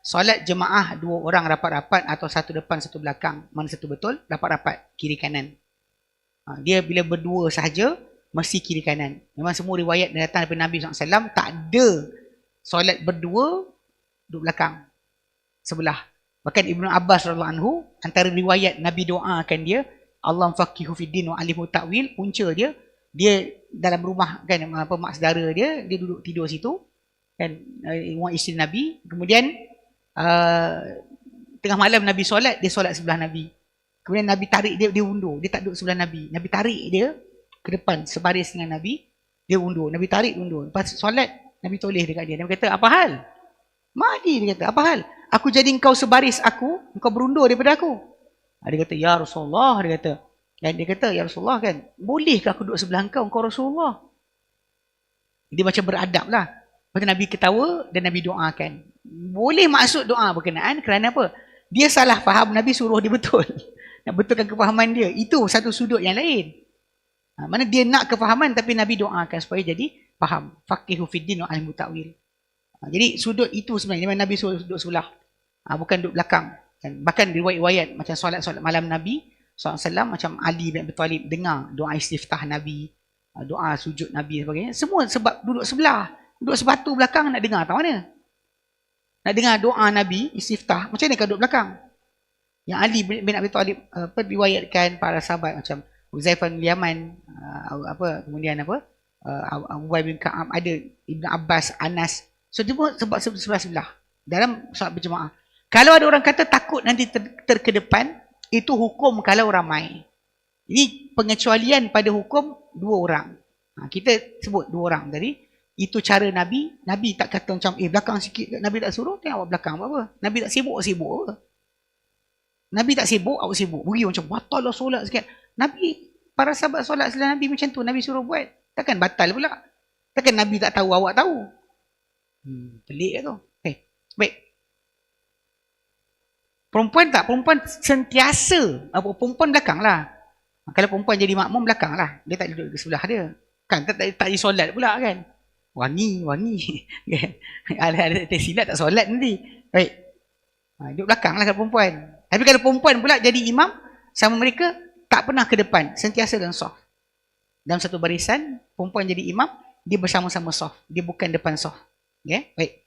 solat jemaah dua orang rapat-rapat atau satu depan satu belakang. Mana satu betul? Rapat-rapat kiri kanan. Ha, dia bila berdua sahaja mesti kiri kanan. Memang semua riwayat yang datang daripada Nabi SAW tak ada solat berdua duduk belakang sebelah. Bahkan Ibnu Abbas anhu antara riwayat Nabi doakan dia Allah faqihu fiddin wa alimu ta'wil punca dia dia dalam rumah kan apa mak saudara dia dia duduk tidur situ kan uh, isteri Nabi. Kemudian uh, tengah malam Nabi solat, dia solat sebelah Nabi. Kemudian Nabi tarik dia, dia undur. Dia tak duduk sebelah Nabi. Nabi tarik dia ke depan, sebaris dengan Nabi. Dia undur. Nabi tarik, undur. Lepas solat, Nabi toleh dekat dia. Nabi kata, apa hal? Mahdi, dia kata, apa hal? Aku jadi engkau sebaris aku, engkau berundur daripada aku. Ah, dia kata, Ya Rasulullah, dia kata. Dan dia kata, Ya Rasulullah kan, bolehkah aku duduk sebelah engkau, engkau Rasulullah? Dia macam beradab lah. Lepas Nabi ketawa dan Nabi doakan. Boleh maksud doa berkenaan kerana apa? Dia salah faham, Nabi suruh dia betul. Nak betulkan kefahaman dia. Itu satu sudut yang lain. Ha, mana dia nak kefahaman tapi Nabi doakan supaya jadi faham. Faqihu fiddin wa alimu ta'wil. Ha, jadi sudut itu sebenarnya. Memang Nabi suruh duduk sebelah. Ha, bukan duduk belakang. Dan bahkan riwayat-riwayat macam solat-solat malam Nabi SAW macam Ali bin Abi Talib dengar doa istiftah Nabi. Ha, doa sujud Nabi sebagainya. Semua sebab duduk sebelah. Duduk sebatu belakang nak dengar tak mana? Nak dengar doa Nabi, istiftah, macam mana kau duduk belakang? Yang Ali bin Abi Talib apa, diwayatkan para sahabat macam Uzaifan Yaman, uh, apa, kemudian apa, Abu bin Ka'ab, ada Ibn Abbas, Anas. So, dia pun sebab sebelah-sebelah dalam solat berjemaah. Kalau ada orang kata takut nanti ter, terkedepan, itu hukum kalau ramai. Ini pengecualian pada hukum dua orang. Ha, kita sebut dua orang tadi itu cara Nabi, Nabi tak kata macam, eh belakang sikit, Nabi tak suruh, tengok awak belakang apa. Nabi tak sibuk-sibuk apa. Nabi tak sibuk, awak sibuk. Beri macam, batal lah solat sikit. Nabi, para sahabat solat setelah Nabi macam tu, Nabi suruh buat. Takkan batal pula. Takkan Nabi tak tahu, awak tahu. Hmm, pelik tu. Okay. Baik. Perempuan tak? Perempuan sentiasa. Apa, perempuan belakang lah. Kalau perempuan jadi makmum, belakang lah. Dia tak duduk di sebelah dia. Kan, tak, tak, tak, tak solat pula kan wangi wangi. Ada ada tersilap tak solat nanti. Baik. Ha, duduk belakang lah kalau perempuan. Tapi kalau perempuan pula jadi imam sama mereka tak pernah ke depan. Sentiasa dalam soft. Dalam satu barisan perempuan jadi imam dia bersama-sama soft. Dia bukan depan soft. Okay? baik